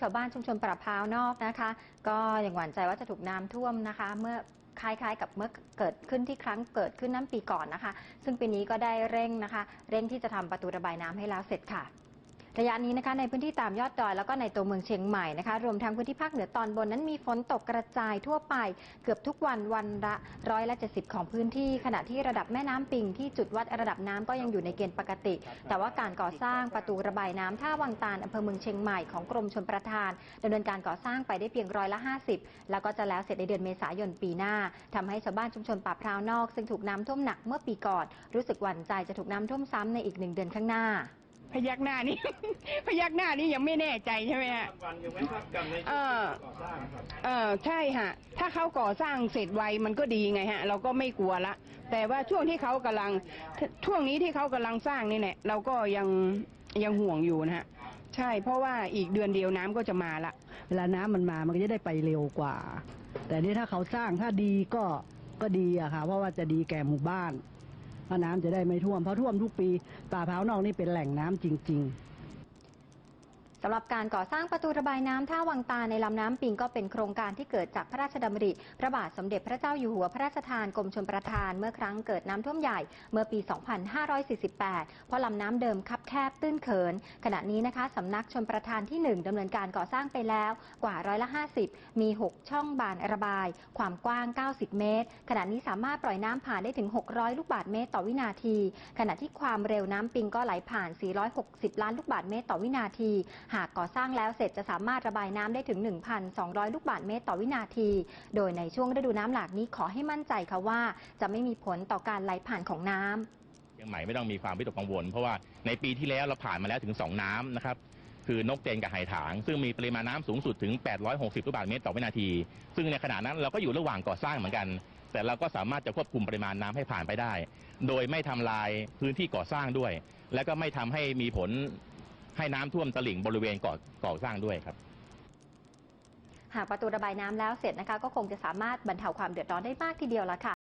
ชาวบ้านชุมชนปราพาวนอกนะคะ ก็ยังหวั่นใจว่าจะถูกน้ำท่วมนะคะ เมื่อคล้ายๆ กับเมื่อเกิดขึ้นที่ครั้งเกิดขึ้นน้ำปีก่อนนะคะ ซึ่งปีนี้ก็ได้เร่งนะคะ เร่งที่จะทำประตูระบายน้ำให้แล้วเสร็จค่ะ ระยะนี้นะคะในพื้นที่ตามยอดดอย แล้วก็ในตัวเมืองเชียงใหม่นะคะรวมทั้งพื้นที่ภาคเหนือตอนบนนั้นมีฝนตกกระจายทั่วไป เกือบทุกวันวันละร้อยละ70ของพื้นที่ ขณะที่ระดับแม่น้ำปิงที่จุดวัดระดับน้ำก็ยังอยู่ในเกณฑ์ปกติ แต่ว่าการก่อสร้างประตูระบายน้ำท่าวังตาลอำเภอเมืองเชียงใหม่ของกรมชลประทานดำเนินการก่อสร้างไปได้เพียงร้อยละ50แล้วก็จะแล้วเสร็จในเดือนเมษายนปีหน้าทำให้ชาวบ้านชุมชนป่าพร้าวนอก ซึ่งถูกน้ำท่วมหนักเมื่อปีก่อน รู้สึกหวั่นใจจะถูกน้ำท่วมซ้ำในอีกหนึ่งเดือนข้างหน้า พยักหน้านี่พยักหน้านี่ยังไม่แน่ใจใช่ไหมฮะ วันอยู่ไหมครับกับในเออ ก่อสร้างครับ เออใช่ฮะ ถ้าเขาก่อสร้างเสร็จไวมันก็ดีไงฮะ เราก็ไม่กลัวละ แต่ว่าช่วงที่เขากำลัง ช่วงนี้ที่เขากำลังสร้างนี่แหละเราก็ยังยังห่วงอยู่นะฮะ ใช่ เพราะว่าอีกเดือนเดียวน้ำก็จะมาละ เวลาน้ำมันมามันก็จะได้ไปเร็วกว่า แต่นี่ถ้าเขาสร้างถ้าดีก็ก็ดีอะค่ะ เพราะว่าจะดีแก่หมู่บ้าน เพราะน้ำจะได้ไม่ท่วมเพราะท่วมทุกปีป่าพร้าวนอกนี่เป็นแหล่งน้ำจริงๆ สำหรับการก่อสร้างประตูระบายน้ำท่าวังตาในลำน้ำปิงก็เป็นโครงการที่เกิดจากพระราชดำริ พระบาทสมเด็จพระเจ้าอยู่หัวพระราชทานกรมชลประทานเมื่อครั้งเกิดน้ำท่วมใหญ่เมื่อปี 2548 เพราะลำน้ำเดิมคับแคบตื้นเขิน ขณะนี้นะคะสำนักชลประทานที่ 1ดำเนินการก่อสร้างไปแล้วกว่าร้อยละ 50 มี 6 ช่องบานระบาย ความกว้าง 90 เมตร ขณะนี้สามารถปล่อยน้ำผ่านได้ถึง 600 ลูกบาศก์เมตรต่อวินาที ขณะที่ความเร็วน้ำปิงก็ไหลผ่าน 460 ล้านลูกบาศก์เมตรต่อวินาทีหากก่อสร้างแล้วเสร็จจะสามารถระบายน้ำได้ถึง 1,200 ลูกบาศก์เมตรต่อวินาที โดยในช่วงฤดูน้ำหลากนี้ขอให้มั่นใจค่ะว่า จะไม่มีผลต่อการไหลผ่านของน้ำ เชียงใหม่ไม่ต้องมีความวิตกกังวล เพราะว่าในปีที่แล้วเราผ่านมาแล้วถึง 2 น้ำนะครับ คือนกเจนกับไหถาง ซึ่งมีปริมาณน้ำสูงสุดถึง 860ลูกบาศก์เมตรต่อวินาที ซึ่งในขณะนั้นเราก็อยู่ระหว่างก่อสร้างเหมือนกัน แต่เราก็สามารถจะควบคุมปริมาณน้ำให้ผ่านไปได้ โดยไม่ทำลายพื้นที่ก่อสร้างด้วย และก็ไม่ทำให้มีผล ให้น้ำท่วมตลิ่งบริเวณก่อก่อสร้างด้วยครับ หากประตูระบายน้ำแล้วเสร็จนะคะ ก็คงจะสามารถบรรเทาความเดือดร้อนได้มากทีเดียวละค่ะ